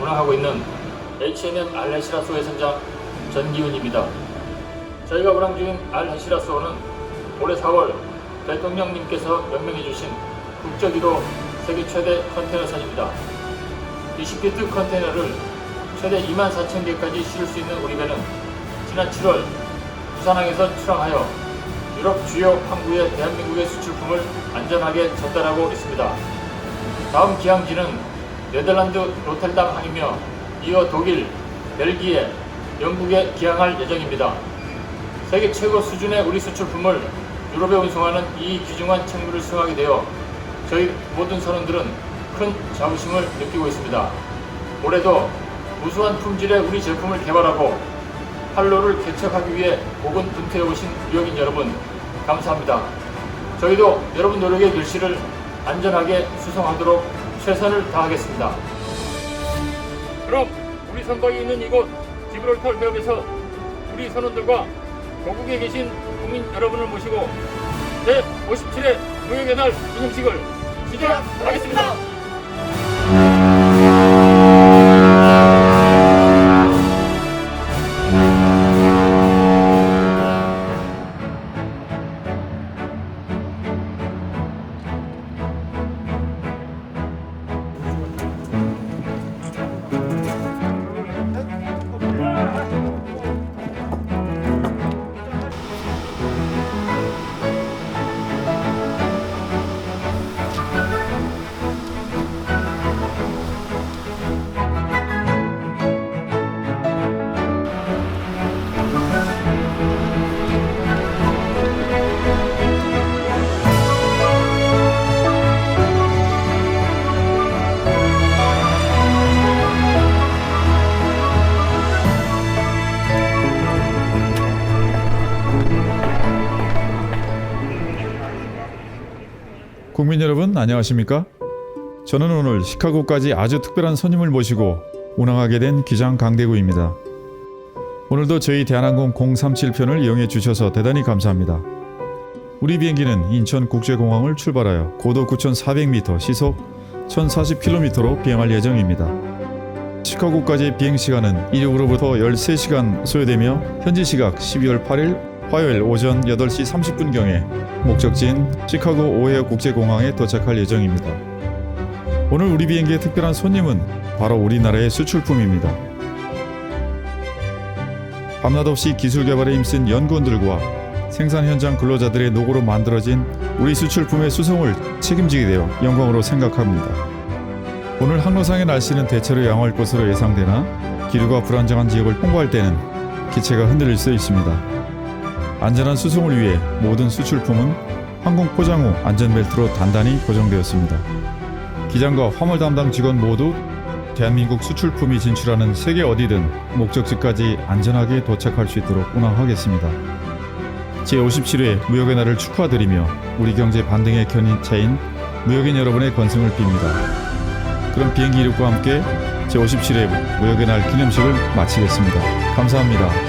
운항하고 있는 HMM 알헤시라소의 선장 전기훈입니다. 저희가 운항 중인 알헤시라소는 올해 4월 대통령님께서 명명해 주신 국적 1호 세계 최대 컨테이너선입니다. 20피트 컨테이너를 최대 2만 4천 개까지 실을 수 있는 우리 배는 지난 7월 부산항에서 출항하여 유럽 주요 항구에 대한민국의 수출품을 안전하게 전달하고 있습니다. 다음 기항지는 네덜란드 로텔담 항이며 이어 독일, 벨기에, 영국에 기항할 예정입니다. 세계 최고 수준의 우리 수출품을 유럽에 운송하는 이 귀중한 책무를 수행하게 되어 저희 모든 선원들은 큰 자부심을 느끼고 있습니다. 올해도 우수한 품질의 우리 제품을 개발하고 활로를 개척하기 위해 목은 분투해 오신 유역인 여러분 감사합니다. 저희도 여러분 노력의 결실을 안전하게 수송하도록 최선을 다하겠습니다. 그럼 우리 선박이 있는 이곳 지브롤털 해협에서 우리 선원들과 고국에 계신 국민 여러분을 모시고 제57회 무역의 날 기념식을 시작하겠습니다. 국민 여러분 안녕하십니까? 저는 오늘 시카고까지 아주 특별한 손님을 모시고 운항하게 된 기장 강대구입니다. 오늘도 저희 대한항공 037편을 이용해 주셔서 대단히 감사합니다. 우리 비행기는 인천국제공항을 출발하여 고도 9,400m, 시속 1,040km로 비행할 예정입니다. 시카고까지의 비행 시간은 이륙으로부터 13시간 소요되며 현지 시각 12월 8일 화요일 오전 8시 30분경에 목적지인 시카고 오헤어 국제공항에 도착할 예정입니다. 오늘 우리 비행기의 특별한 손님은 바로 우리나라의 수출품입니다. 밤낮 없이 기술 개발에 힘쓴 연구원들과 생산 현장 근로자들의 노고로 만들어진 우리 수출품의 수송을 책임지게 되어 영광으로 생각합니다. 오늘 항로상의 날씨는 대체로 양호할 것으로 예상되나 기류가 불안정한 지역을 통과할 때는 기체가 흔들릴 수 있습니다. 안전한 수송을 위해 모든 수출품은 항공 포장 후 안전벨트로 단단히 고정되었습니다. 기장과 화물 담당 직원 모두 대한민국 수출품이 진출하는 세계 어디든 목적지까지 안전하게 도착할 수 있도록 운항하겠습니다. 제57회 무역의 날을 축하드리며 우리 경제 반등의 견인차인 무역인 여러분의 건승을 빕니다. 그럼 비행기 이륙과 함께 제57회 무역의 날 기념식을 마치겠습니다. 감사합니다.